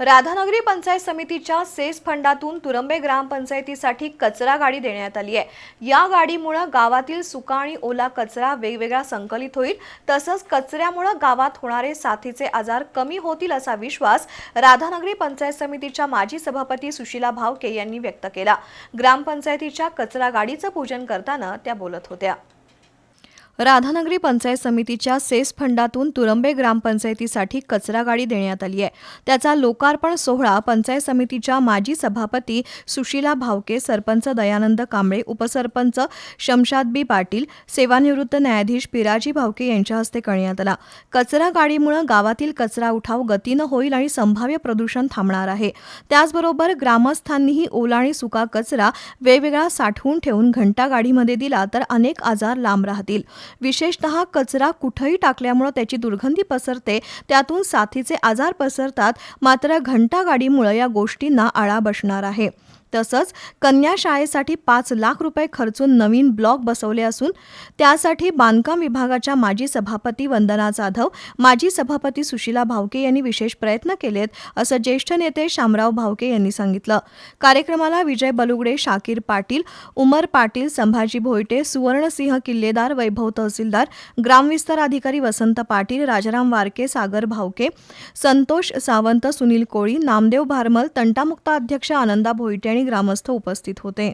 राधानगरी पंचायत समितीच्या सेस फंडातून तुरंबे ग्रामपंचायतीसाठी कचरा गाडी देण्यात आली आहे. या गाडीमुळं गावातील सुका आणि ओला कचरा वेगवेगळा संकलित होईल. तसंच कचऱ्यामुळं गावात होणारे साथीचे आजार कमी होतील असा विश्वास राधानगरी पंचायत समितीच्या माजी सभापती सुशीला भावके यांनी व्यक्त केला. ग्रामपंचायतीच्या कचरा गाडीचं पूजन करताना त्या बोलत होत्या. राधानगरी पंचायत समितीच्या सेस फंडातून तुरंबे ग्रामपंचायतीसाठी कचरा गाडी देण्यात आली आहे. त्याचा लोकार्पण सोहळा पंचायत समितीच्या माजी सभापती सुशीला भावके सरपंच दयानंद कांबळे उपसरपंच शमशाद बी पाटील सेवानिवृत्त न्यायाधीश पिराजी भावके यांच्या हस्ते करण्यात आला. कचरा गाडीमुळे गावातील कचरा उठाव गतीनं होईल आणि संभाव्य प्रदूषण थांबणार आहे. त्याचबरोबर ग्रामस्थांनीही ओला आणि सुका कचरा वेगवेगळा साठवून ठेवून घंटा गाडीमध्ये दिला तर अनेक आजार लांब राहतील. विशेषतः कचरा कुठंही टाकल्यामुळं त्याची दुर्गंधी पसरते त्यातून साथीचे आजार पसरतात मात्र घंटागाडीमुळे या गोष्टींना आळा बसणार आहे. तसंच कन्या शाळेसाठी पाच लाख रुपये खर्चून नवीन ब्लॉक बसवले असून त्यासाठी बांधकाम विभागाच्या माजी सभापती वंदना जाधव माजी सभापती सुशीला भावके यांनी विशेष प्रयत्न केलेत असं ज्येष्ठ नेते शामराव भावके यांनी सांगितलं. कार्यक्रमाला विजय बलुगडे शाकीर पाटील उमर पाटील संभाजी भोयटे सुवर्णसिंह किल्लेदार वैभव तहसीलदार ग्रामविस्तार अधिकारी वसंत पाटील राजाराम वारके सागर भावके संतोष सावंत सुनील कोळी नामदेव भारमल तंटामुक्त अध्यक्ष आनंदा भोईटे आणि ग्रामस्थ उपस्थित होते.